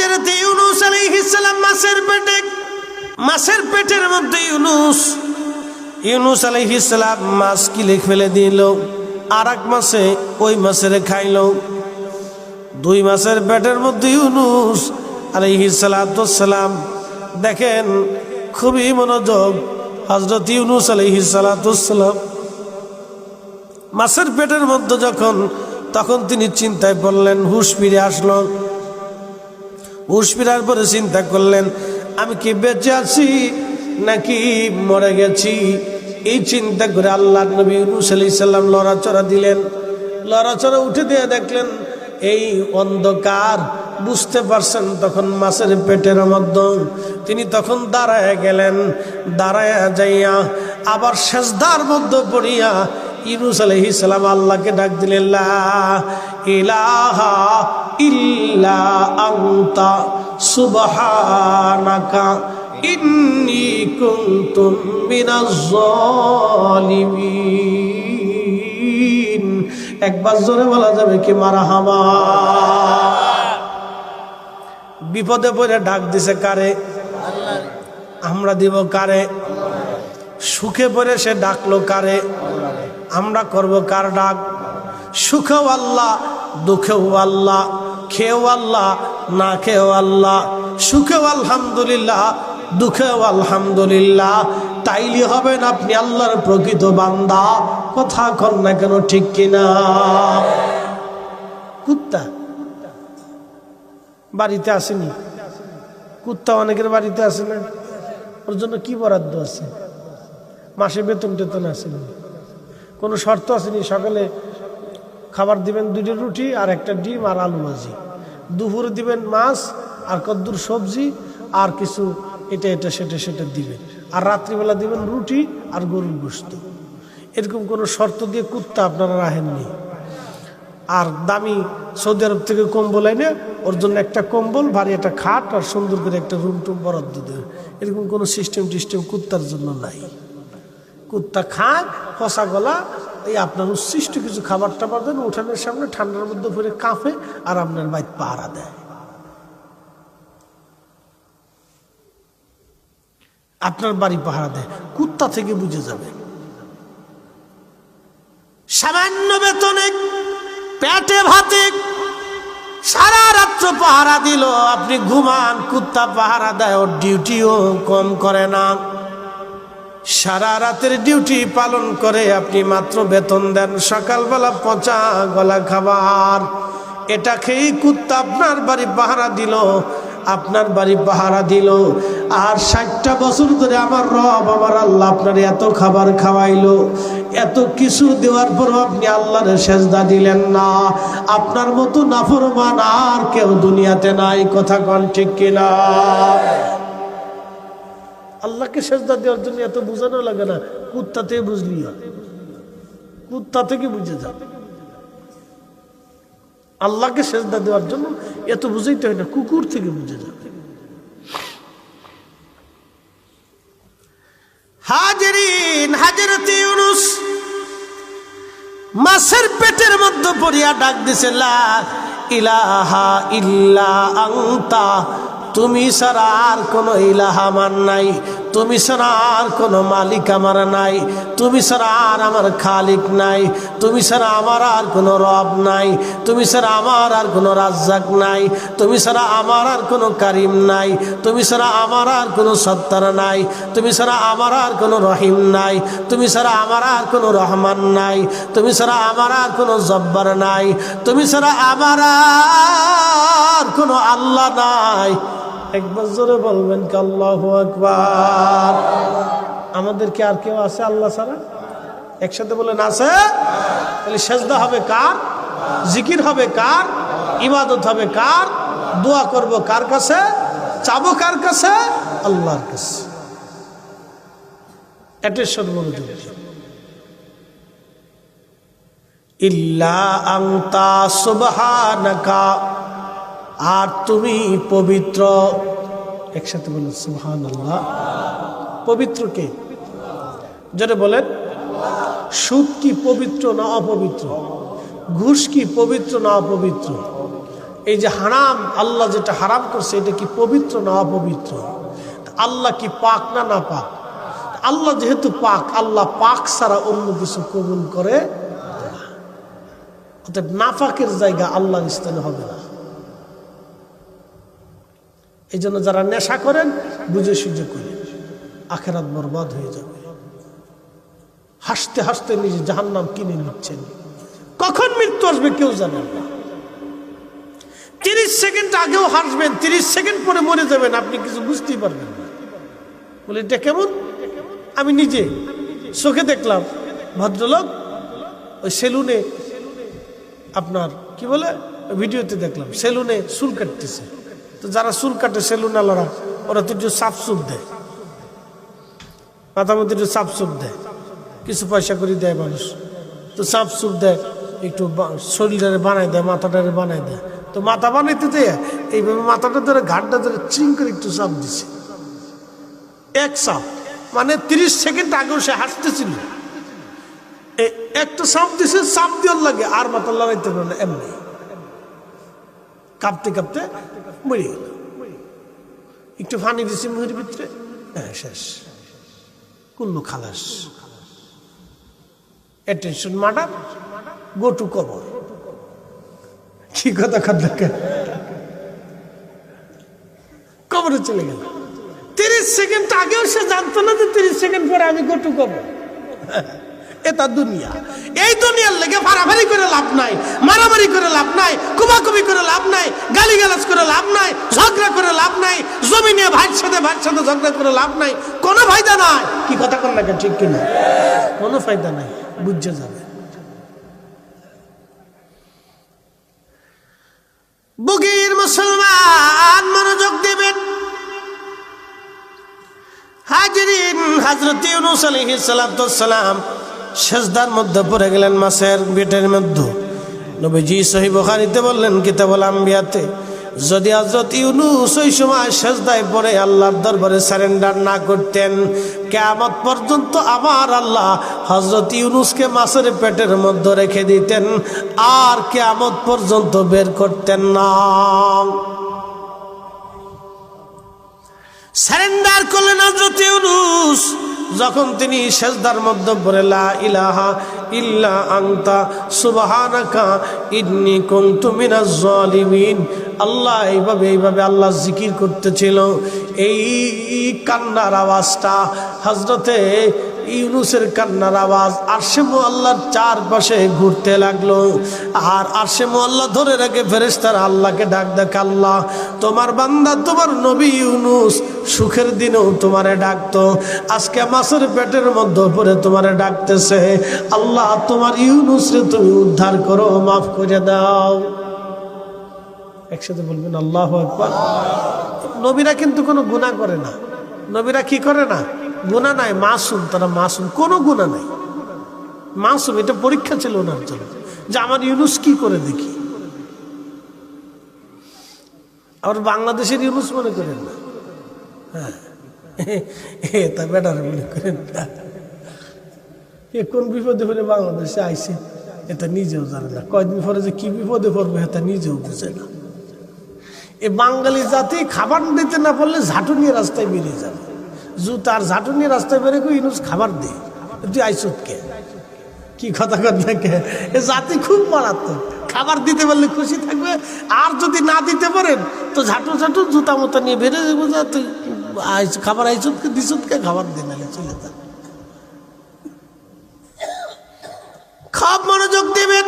হাজরত ইউনুস আলাইহিস সালাম মাছের পেটে, মাছের পেটের মধ্যে ইউনুস ইউনুস আলাইহিস সালাম মাছ কিলে ফেলে দিল আর এক মাসে ওই মাছের খাইল। দুই মাসের পেটের মধ্যে ইউনুস আলাইহিস সালাম, দেখেন খুবই মনোযোগ হজরত ইউনুস আলাইহিস সালাম মাছের পেটের মধ্যে যখন, তখন তিনি চিন্তায় পড়লেন, হুশ ফিরে আসলো। হুশ ফিরার পরে চিন্তা করলেন, আমি কি বেঁচে আছি নাকি মরে গেছি? এই চিন্তা করে আল্লাহ নবী সাল্লাম লড়াচড়া দিলেন। লড়াচড়া উঠে দিয়ে দেখলেন, এই অন্ধকার বুঝতে পারছেন তখন মাছের পেটের মধ্যে তিনি তখন দাঁড়ায় গেলেন, দাঁড়ায় যাইয়া আবার শেষদার মধ্যে পড়িয়া ইউনুস আলহি সালাম আল্লাহকে ডাক দিলেন ইলাহা ইল্লা জালিমিন একবার জোরে বলা যাবে কি মারহামা বিপদে পড়ে ডাক দিছে কারে? আমরা দিব কারে? সুখে পড়ে সে ডাকলো কারে? আমরা করব কার ডাক? সুখেও আল্লাহ, দুঃখেও আল্লাহ, খেয়েও আল্লাহ, না খেয়েও আল্লাহ, সুখেও আলহামদুলিল্লাহ, দুঃখেও আলহামদুলিল্লাহ। তাইলে হবেন আপনি আল্লাহর প্রকৃত বান্দা। কথা কর না কেন, ঠিক কিনা? কুত্তা। বাড়িতে আসেনি? কুত্তা অনেকের বাড়িতে আসে না? ওর জন্য কি বরাদ্দ আছে? মাসে বেতন টেতন আসেনি কোনো শর্ত আসেনি সকালে খাবার দিবেন দুটো রুটি আর একটা ডিম আর আলু ভাজি। দুপুরে দিবেন মাছ আর কদ্দুর সবজি আর কিছু এটা এটা, সেটা সেটা দিবেন। আর রাত্রিবেলা দিবেন রুটি আর গরুর গোস্ত এরকম কোনো শর্ত দিয়ে কুত্তা আপনারা রাখেননি। আর দামি সৌদি আরব থেকে কম্বল এনে ওর জন্য একটা কম্বল, ভারী একটা খাট আর সুন্দর করে একটা রুম টুম বরাদ্দ দেবে এরকম কোনো সিস্টেম টিস্টেম কুত্তার জন্য নাই। কুত্তা খায়, কষা গলা, এই আপনার উচ্ছিষ্ট কিছু খাবার টাবার দেন, উঠানের সামনে ঠান্ডার মধ্যে পরে কাঁপে আর আপনার বাইক পাহারা দেয়। আপনার বাড়ি পাহারা দেয়। কুত্তা থেকে বুঝে যাবে। সামান্য বেতনে, পেটে ভাতে, সারা রাত্র পাহারা দিল। আপনি ঘুমান, কুত্তা পাহারা দেয়, ওর ডিউটিও কম করে না। সারা রাতের ডিউটি পালন করে আপনি মাত্র বেতন দেন সকালবেলা পচা গলা খাবার। এটা খেয়েই কুত্তা আপনার বাড়ি পাহারা দিল, আপনার বাড়ি পাহারা দিল। আর ষাটটা বছর ধরে আমার রব আমার আল্লাহ আপনার এত খাবার খাওয়াইলো। এত কিছু দেওয়ার পরও আপনি আল্লাহর সেজদা দিলেন না। আপনার মতো নাফরমান আর কেউ দুনিয়াতে নাই, কথা কন ঠিক কিনা? আল্লাহকে সেজদা দেওয়ার জন্য এত বোঝানো লাগে না। কুত্তা থেকে বুঝলি কুত্তা থেকে বুঝে যা আল্লাহকে সেজদা দেওয়ার জন্য এত বুঝাইতে হয় না, কুকুর থেকে বুঝে যাবে হাজরিন মাছের পেটের মধ্যে পড়িয়া ডাক দিছে, লা ইলাহা ইল্লা আংতা তুমি ছাড়া আর কোনো ইলাহা আমার নাই তুমি ছাড়া আর কোনো মালিক আমার নাই তুমি ছাড়া আর আমার খালিক নাই তুমি ছাড়া আমার আর কোনো রব নাই তুমি ছাড়া আমার আর কোনো রাজ্জাক নাই তুমি ছাড়া আমার আর কোনো কারিম নাই তুমি ছাড়া আমার আর কোনো সত্তার নাই তুমি ছাড়া আমার আর কোনো রহিম নাই তুমি ছাড়া আমার আর কোনো রহমান নাই তুমি ছাড়া আমার আর কোনো জব্বার নাই তুমি ছাড়া আমার আর কোনো আল্লাহ নাই একবার জোরে বলবেন কাল্লাহ আকবার। আমাদের কি আর কেউ আছে আল্লাহ ছাড়া? একসাথে বলেন, আছে? তাহলে সেজদা হবে কার? জিকির হবে কার? ইবাদত হবে কার? দোয়া করব কার কাছে? চাবো কার কাছে? আল্লাহর কাছে। এটের সর্বমনোযোগ ইল্লা আংতা সুবহানাকা। আর তুমি পবিত্র। একসাথে বলেন সুহান আল্লাহ পবিত্র কে? যেটা বলেন। সুদ কি পবিত্র না অপবিত্র? ঘুষ কি পবিত্র না অপবিত্র? এই যে হারাম, আল্লাহ যেটা হারাম করছে, এটা কি পবিত্র না অপবিত্র? আল্লাহ কি পাক না না পাক? আল্লাহ যেহেতু পাক, আল্লাহ পাক ছাড়া অন্য কিছু কবুল করে। অতএব নাফাকের জায়গা আল্লাহর স্থানে হবে না। এই জন্য যারা নেশা করেন, বুঝে সুঝে করেন। আখেরাত বরবাদ হয়ে যাবে। হাসতে হাসতে নিজে জাহান্নাম কিনে নিচ্ছেন। কখন মৃত্যু আসবে কেউ জানেন না। তিরিশ সেকেন্ড আগেও হাসবেন, তিরিশ সেকেন্ড পরে মরে যাবেন, আপনি কিছু বুঝতেই পারবেন না। বলে, এটা কেমন? আমি নিজে চোখে দেখলাম, ভদ্রলোক ওই সেলুনে আপনার, কি বলে? ভিডিওতে দেখলাম, সেলুনে চুল কাটতেছে। তো যারা চুল কাটে সেলুন আলারা, ওরা তো একটু সাফ চুল দেয়। মাথার মধ্যে একটু সাফ চুপ দেয়। কিছু পয়সা করে দেয় মানুষ। তো সাফ চুপ দেয়, একটু শরীরটারে বানাই দেয়, মাথাটারে বানাই দেয়। তো মাথা বানাইতে দেয়, এইভাবে মাথাটা ধরে ঘাটটা ধরে চিং করে একটু চাপ দিছে। এক চাপ মানে তিরিশ সেকেন্ড আগেও সে হাসতেছিল। একটা চাপ দিছে চাপ দেওয়ার লাগে, আর মাথা লড়াইতে পারে এমনি। কাঁপতে কাঁপতে মরে গেল। একটু ফানি দিছি মুহের ভিতরে। হ্যাঁ শেষ। কুল্লু খালাস। অ্যাটেনশন মার্ডার গো টু কবর কি কথা কথা কবরে চলে গেল। তিরিশ সেকেন্ড আগেও সে জানতো না যে তিরিশ সেকেন্ড পরে আমি গো টু কবর এটা দুনিয়া। এই দুনিয়ার লেগে ফাড়াফাড়ি করে লাভ নাই, মারামারি করে লাভ নাই, কুমাকুমি করে লাভ নাই, গালিগালাজ করে লাভ নাই, ঝগড়া করে লাভ নাই, জমি নিয়ে ভাইয়ের সাথে ভাইয়ের সাথে ঝগড়া করে লাভ নাই। কোনো ফায়দা নাই। কি কথা কর না ঠিক কিনা? কোনো ফায়দা নাই, বুঝে যাবে। বুগির মুসলমান মনোযোগ দেবেন। হাজরিন হজরত ইউনুস আলাইহিস সালাম সেজদার মধ্যে পড়ে গেলেন মাছের পেটের মধ্যে। নবীজি সহি বুখারীতে বললেন, কিতাবুল আম্বিয়াতে, যদি হজরত ইউনুস ওই সময় সেজদায় পরে আল্লাহর দরবারে সারেন্ডার না করতেন, কেয়ামত পর্যন্ত আমার আল্লাহ হজরত ইউনুসকে মাছের পেটের মধ্যে রেখে দিতেন, আর কেয়ামত পর্যন্ত বের করতেন না। সারেন্ডার করলেন হজরত ইউনুস। যখন তিনি শেষদার মধ্যে পড়ে ইলাহা ইল্লা আংতা সুবাহানাকা ইডনি কুনতু মিনাজ জালিমিন। আল্লাহ এইভাবে এইভাবে আল্লাহ জিকির করতেছিল। এই কান্নার আওয়াজটা হজরতে ইউনুসের কান্নার আওয়াজ, আরশে আল্লাহর চারপাশে ঘুরতে লাগল। আর আরশে আল্লাহ ধরে রেখে ফেরেস্তার আল্লাহকে ডাক দেখ, আল্লাহ, তোমার বান্দা, তোমার নবী ইউনুস সুখের দিনেও তোমারে ডাকতো। আজকে মাছের পেটের মধ্যে পরে তোমারে ডাকতেছে। আল্লাহ, তোমার ইউনুসরে তুমি উদ্ধার করো, মাফ করে দাও। একসাথে বলবেন, আল্লাহ একবার নবীরা কিন্তু কোনো গুণা করে না। নবীরা কি করে না? গুণা নাই, মাসুম, তারা মাসুম, কোনো গুণা নাই। মাসুম, এটা পরীক্ষা ছিল ওনার জন্য। যে আমার ইউনুস কি করে দেখি? আবার বাংলাদেশের ইউনুস মনে করেন না? হ্যাঁ। তা বেটার মনে করেন না। এ, কোন বিপদে পড়ে বাংলাদেশে আইসে, এটা নিজেও জানে না। কয়দিন পরে যে কি বিপদে পড়বে, এটা নিজেও বুঝে না। এ, বাঙালি জাতি খাবার দিতে না পারলে ঝাঁটু নিয়ে রাস্তায় বেরিয়ে যাবে। জুতার ঝাঁটু নিয়ে রাস্তায় গিয়ে ইনুস খাবার দে। তুই আইসুত কে কথা কথা কে এ জাতি খুব মারাত্মক খাবার দিতে পারলে খুশি থাকবে। আর যদি না দিতে পারেন, তো ঝাঁটু ঝাঁটু জুতা মতো নিয়ে বেরিয়ে যাব যা। তুই খাবার আইসুতকে দিসুতকে খাবার দিয়ে নালে চলে যা। খুব মনোযোগ দেবেন।